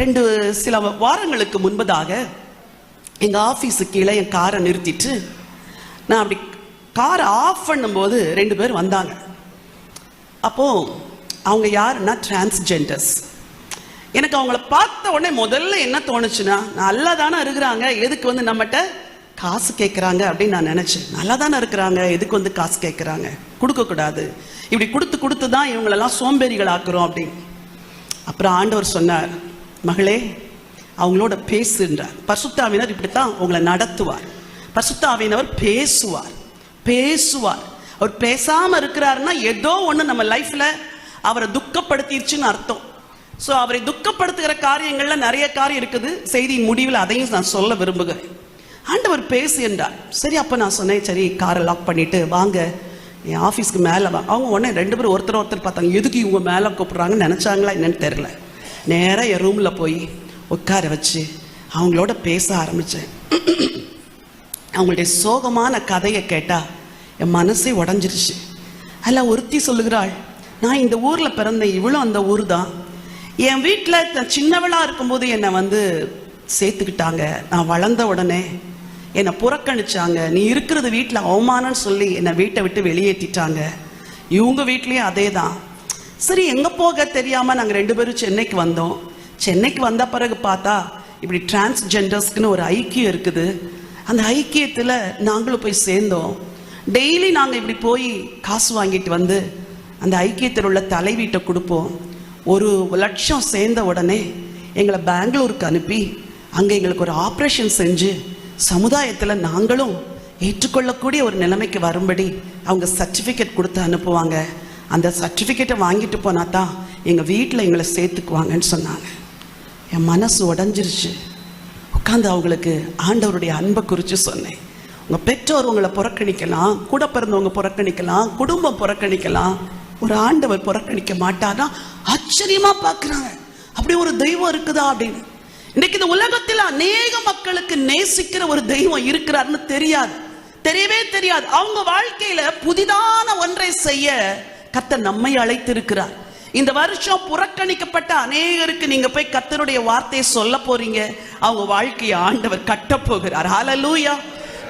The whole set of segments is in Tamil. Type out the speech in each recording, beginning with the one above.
ரெண்டு சில வாரங்களுக்கு முன்பதாக எங்க ஆஃபீஸுக்கு கீழே என் காரை நிறுத்திட்டு நான் அப்படி காரை ஆஃப் பண்ணும்போது ரெண்டு பேர் வந்தாங்க. அப்போ அவங்க யாருன்னா டிரான்ஸ்ஜெண்டர்ஸ் எனக்கு அவங்கள பார்த்த உடனே முதல்ல என்ன தோணுச்சுன்னா நல்லா தானே இருக்கிறாங்க எதுக்கு வந்து நம்மகிட்ட காசு கேட்குறாங்க அப்படின்னு நான் நினச்சேன். நல்லா தானே இருக்கிறாங்க எதுக்கு வந்து காசு கேட்குறாங்க கொடுக்கக்கூடாது. இப்படி கொடுத்து கொடுத்து தான் இவங்களெல்லாம் சோம்பேறிகள் ஆக்குறோம் அப்படின்னு. அப்புறம் ஆண்டவர் சொன்னார் மகளே அவங்களோட பேசுன்றார் பசுத்தாவினர் இப்படித்தான் உங்களை நடத்துவார். பசுத்தாவினவர் பேசுவார். பேசுவார். அவர் பேசாம இருக்கிறாருன்னா ஏதோ ஒன்று நம்ம லைஃப்ல அவரை துக்கப்படுத்திருச்சுன்னு அர்த்தம். ஸோ அவரை துக்கப்படுத்துகிற காரியங்கள்ல நிறைய காரியம் இருக்குது. செய்தியின் முடிவில் அதையும் நான் சொல்ல விரும்புகிறேன். ஆண்டவர் பேசு என்றார் சரி அப்போ நான் சொன்னேன் சரி காரை லாக் பண்ணிட்டு வாங்க. என் ஆஃபீஸ்க்கு மேலே வா. அவங்க உடனே ரெண்டு பேரும் ஒருத்தர் ஒருத்தர் பார்த்தாங்க. எதுக்கு இவங்க மேலே கூப்பிட்றாங்கன்னு நினச்சாங்களா என்னன்னு தெரில நேராக என் ரூமில் போய் உட்கார வச்சு அவங்களோட பேச ஆரம்பித்தேன் அவங்களுடைய சோகமான கதையை கேட்டால் என் மனசே உடஞ்சிருச்சு. அதில் ஒருத்தி சொல்லுகிறாள் நான் இந்த ஊரில் பிறந்தேன் இவளும் அந்த ஊர் தான் என் வீட்டில் சின்னவளாக இருக்கும்போது என்னை வந்து சேர்த்துக்கிட்டாங்க. நான் வளர்ந்த உடனே என்னை புறக்கணிச்சாங்க. நீ இருக்கிறது வீட்டில் அவமானம்னு சொல்லி என்னை வீட்டை விட்டு வெளியேற்றிட்டாங்க. இவங்க வீட்லேயும் அதே தான் சரி எங்கே போக தெரியாமல் நாங்கள் ரெண்டு பேரும் சென்னைக்கு வந்தோம். சென்னைக்கு வந்த பிறகு பார்த்தா இப்படி டிரான்ஸ்ஜெண்டர்ஸ்க்குன்னு ஒரு ஐக்கியம் இருக்குது. அந்த ஐக்கியத்தில் நாங்களும் போய் சேர்ந்தோம். டெய்லி நாங்கள் இப்படி போய் காசு வாங்கிட்டு வந்து அந்த ஐக்கியத்தில் உள்ள தலைவீட்டை கொடுப்போம். ஒரு லட்சம் சேர்ந்த உடனே எங்களை பெங்களூருக்கு அனுப்பி அங்கே எங்களுக்கு ஒரு ஆப்ரேஷன் செஞ்சு சமுதாயத்தில் நாங்களும் ஏற்றுக்கொள்ளக்கூடிய ஒரு நிலைமைக்கு வரும்படி அவங்க சர்டிஃபிகேட் கொடுத்து அனுப்புவாங்க. அந்த சர்டிஃபிகேட்டை வாங்கிட்டு போனா தான் எங்கள் வீட்டில் எங்களை சேர்த்துக்குவாங்கன்னு சொன்னாங்க. என் மனசு உடஞ்சிருச்சு. உட்காந்து அவங்களுக்கு ஆண்டவருடைய அன்பை குறித்து சொன்னேன். உங்கள் பெற்றோர் உங்களை புறக்கணிக்கலாம் கூட பிறந்தவங்க புறக்கணிக்கலாம் குடும்பம் புறக்கணிக்கலாம். ஒரு ஆண்டவர் புறக்கணிக்க மாட்டாரா ஆச்சரியமா பார்க்குறாங்க. அப்படி ஒரு தெய்வம் இருக்குதா அப்படின்னு. இன்னைக்கு இந்த உலகத்தில் அநேக மக்களுக்கு நேசிக்கிற ஒரு தெய்வம் இருக்கிறாருன்னு தெரியாது. தெரியவே தெரியாது. அவங்க வாழ்க்கையில புதிதான ஒன்றை செய்ய கத்த நம்மை அழைத்திருக்கிறார். இந்த வருஷம் புறக்கணிக்கப்பட்ட அநேகருக்கு நீங்க போய் கத்தருடைய வார்த்தையை சொல்ல போறீங்க. அவங்க வாழ்க்கையை ஆண்டவர் கட்ட போகிறார். ஹalleluya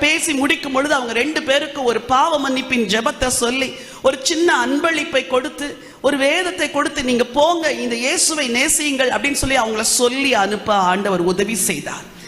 பேசி முடிக்கும் பொழுது அவங்க ரெண்டு பேருக்கு ஒரு பாவ மன்னிப்பின் ஜெபத்தை சொல்லி ஒரு சின்ன அன்பளிப்பை கொடுத்து ஒரு வேதத்தை கொடுத்து நீங்க போங்க இந்த இயேசுவை நேசியுங்கள் அப்படின்னு சொல்லி அவங்கள சொல்லி அனுப்ப ஆண்டவர் உதவி செய்தார்.